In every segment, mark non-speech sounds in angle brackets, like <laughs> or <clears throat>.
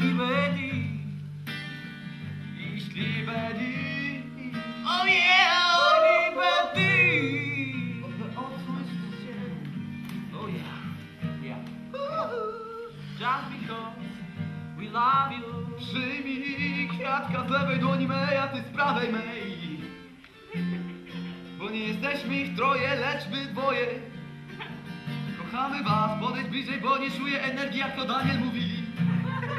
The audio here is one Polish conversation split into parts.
dich, ich liebe dich, oh yeah, liebe dich. Oh yeah, yeah. Just because we love you. Przyjmij kwiatka z lewej dłoni mej, a ty z prawej mej. Bo nie jesteśmy ich troje, lecz my dwoje. Kochamy was, podejdź bliżej, bo nie czuję energii, jak to Daniel mówi.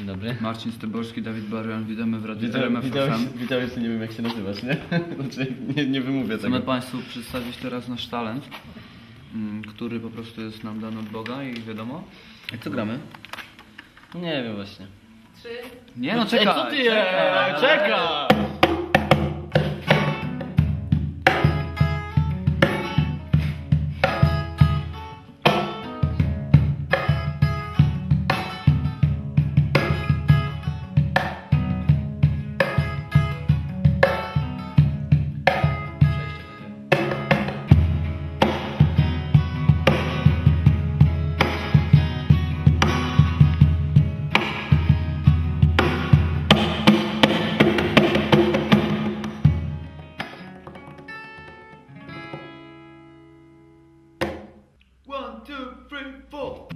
Dzień dobry. Marcin Styborski, Dawid Barian, witamy w Radiu RMF widziałeś, FM. widziałeś, nie wiem jak się nazywasz, nie? <laughs> Znaczy, nie, nie wymówię Chcemy tego. Państwu przedstawić teraz nasz talent, mm, który po prostu jest nam dany od Boga i wiadomo. Jak co gramy? Nie wiem właśnie. Nie no, czekaj! co ty? Czekaj! Boom, boom.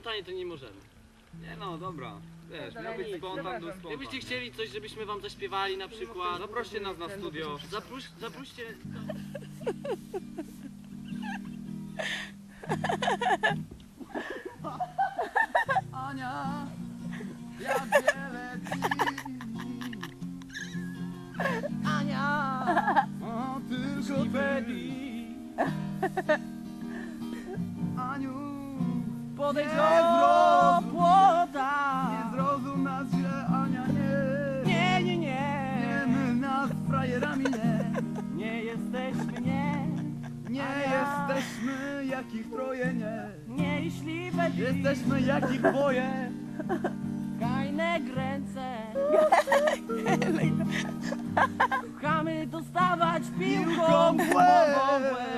Spontanie to nie możemy. Nie no, dobra. Wiesz, miał być spontan, był spontan. Jakbyście chcieli coś, żebyśmy wam zaśpiewali na przykład. Zaproście nas na studio. Zapróś, zaproście. Ania, jak wiele dni. Ania! O, tylko ty. Podejdź do płota! nie zrozum nas źle, Ania, nie. Nie, nie, Nie nie! my nas frajerami, nie. Nie jesteśmy, nie! Nie Ania. jesteśmy jak ich troje, nie. Nie, jeśli będzie Jesteśmy jak ich dwoje. Kajne ręce! Kochamy dostawać piłką w łeb. łeb!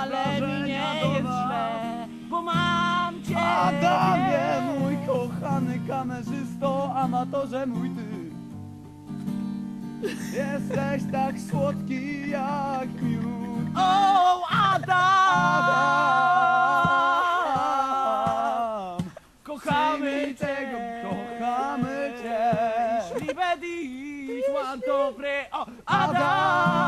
Ale mi nie jest źle, bo mam cię! Adamie, mój kochany kamerzysto, amatorze mój ty. Jesteś tak słodki jak miód. O, Adam! Kochamy cię! kochamy cię. Będziesz ładny, dobry, o, Adam!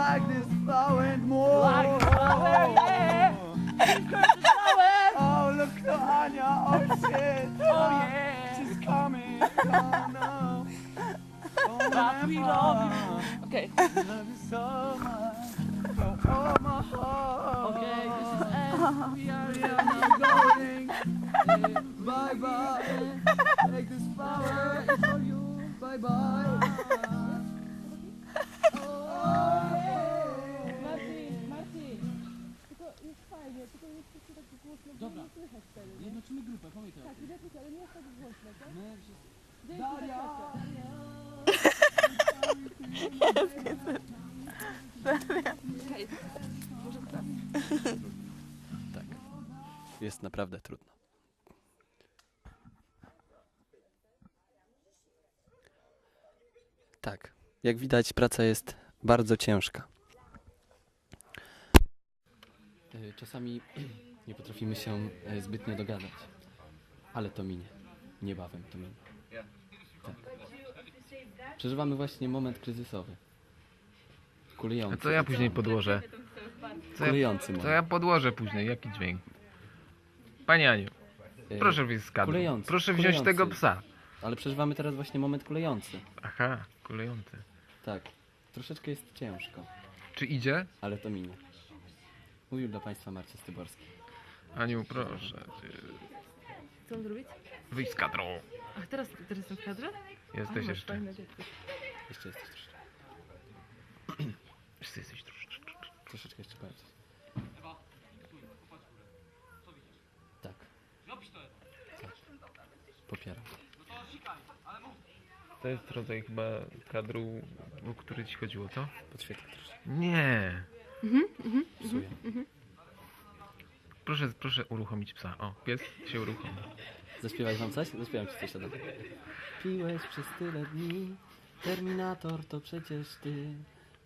Like this flower and more. Like flower, yeah. <laughs> Oh, look to Anya. Oh, shit. <laughs> Oh, yeah. She's coming. Oh, no. Oh, Papi, love you. Okay. Love you so much. From all my heart. Okay, this is end. We are Ariana going. Bye bye. Take this flower it's for you. Bye Jest naprawdę trudno. Tak. Jak widać, praca jest bardzo ciężka. E, Czasami <clears throat> nie potrafimy się e, zbytnio dogadać, ale to minie. Niebawem to minie. Tak. Przeżywamy właśnie moment kryzysowy. A Kulejący. co ja później podłożę? Co ja, Kulejący co moment. ja podłożę później? Jaki dźwięk? Panie Aniu, E, proszę wyjść z kadru. kulejący, Proszę wziąć kulejący. tego psa. Ale przeżywamy teraz właśnie moment kulejący. Aha, kulejący. Tak. Troszeczkę jest ciężko, Czy idzie? ale to minie. Mówił dla Państwa Marcin Styborski. Aniu, proszę. Co mam zrobić? Wyjść z kadru. Ach, teraz, teraz jestem w kadrze? Jesteś jeszcze. fajne dziecko. Jeszcze jest troszeczkę. Jeszcze jesteś troszeczkę. Troszeczkę jeszcze bardziej. Tak. Tak. Popieram. To jest rodzaj chyba kadru, o który ci chodziło, co? Podświetlę troszeczkę. Nie. Psuję. Proszę, proszę uruchomić psa. O, pies się uruchomi. Zaśpiewać wam coś? Zaśpiewam ci coś Adam. Piłeś przez tyle dni, Terminator to przecież ty,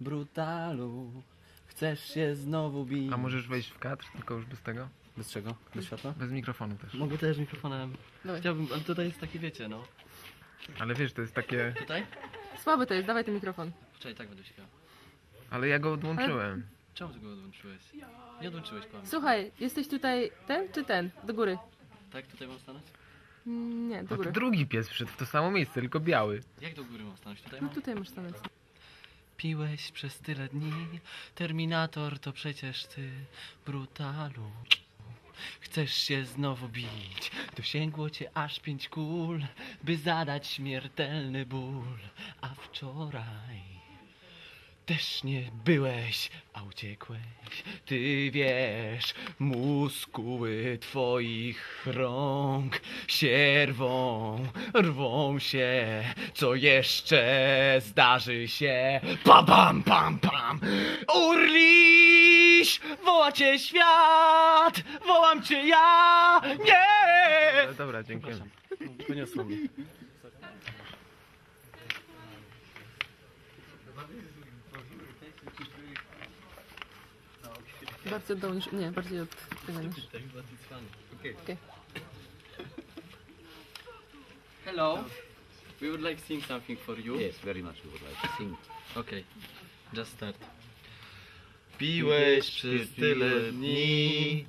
brutalu. Chcesz się znowu bić. A możesz wejść w kadr, tylko już bez tego? Bez czego? Bez światła? Bez mikrofonu też. Mogę też mikrofonem. Dawaj. Chciałbym, ale tutaj jest takie, wiecie, no. Ale wiesz, to jest takie... Tutaj? Słaby to jest, dawaj ten mikrofon. Wczoraj tak będę śpiewał. Ale ja go odłączyłem. Czemu ty go odłączyłeś? Nie odłączyłeś, powiem. Słuchaj, jesteś tutaj ten czy ten? Do góry. Tak, tutaj mam stanąć? Mm, Nie, do A to góry. drugi pies wszedł w to samo miejsce, tylko biały. Jak do góry mam stanąć? Tutaj No mam? tutaj masz stanąć. Piłeś przez tyle dni, Terminator to przecież ty, brutalu. Chcesz się znowu bić, dosięgło cię aż pięć kul, by zadać śmiertelny ból. A wczoraj też nie byłeś, a uciekłeś. Ty wiesz, muskuły twoich rąk się rwą, rwą się. Co jeszcze zdarzy się? Pam, pam, pam, pam. Urliś, woła cię świat, wołam cię ja. Nie! Dobra, dziękuję. Poniosło mnie. Bardziej od dołu niż... Nie, bardziej od tego niż... Okej. Hello. We would like to sing something for you. Yes, very much we would like to sing. Okay, just start. Piłeś przez tyle dni,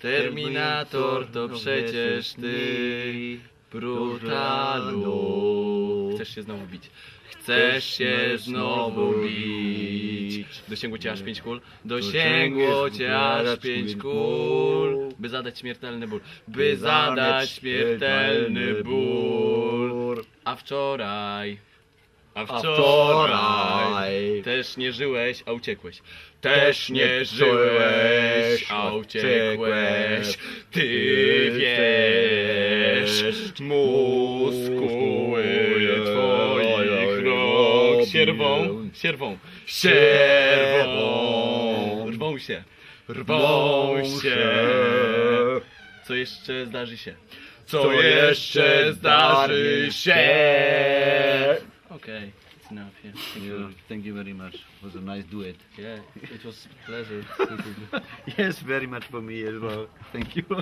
Terminator to przecież ty, brutalu. Chcesz się znowu bić. Chcesz się znowu bić. Dosięgło cię aż pięć kul. Dosięgło cię aż pięć kul. By zadać śmiertelny ból. By zadać śmiertelny ból. A wczoraj. A wczoraj też nie żyłeś, a uciekłeś. Też nie żyłeś, a uciekłeś. Ty wiesz, muskuły twoich rąk sierwą, sierwą, sierwą, rwą się, rwą się. Co jeszcze zdarzy się? Co jeszcze zdarzy się? Okay, it's enough, yeah. Thank you. Yeah, thank you very much. It was a nice duet. Yeah, it was pleasure. <laughs> yes, very much for me as well. Thank you. <laughs>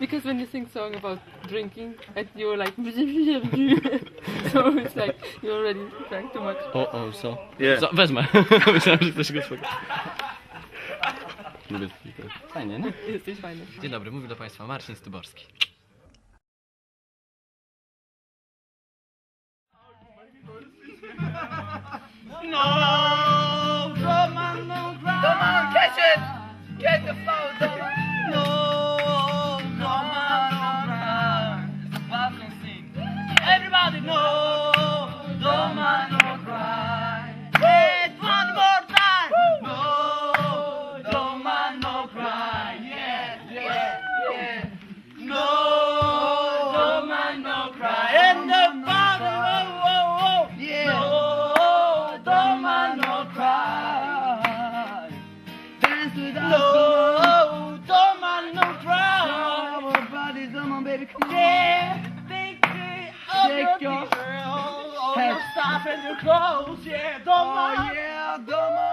because when you sing song about drinking and you're like <laughs> so it's like you already drank too much. O, o, co? Nie. Co? Wezmę. Myślałem, że coś go. Lubię taki- Fajnie, nie? Jesteś fajny. Dzień dobry, mówi do Państwa Marcin Styborski. No, come on, catch it. Get the photo. No, don't mind no crowd. Our bodies on my baby, come on. Take care of stop and your clothes, yeah, don't mind. Oh, yeah, don't mind.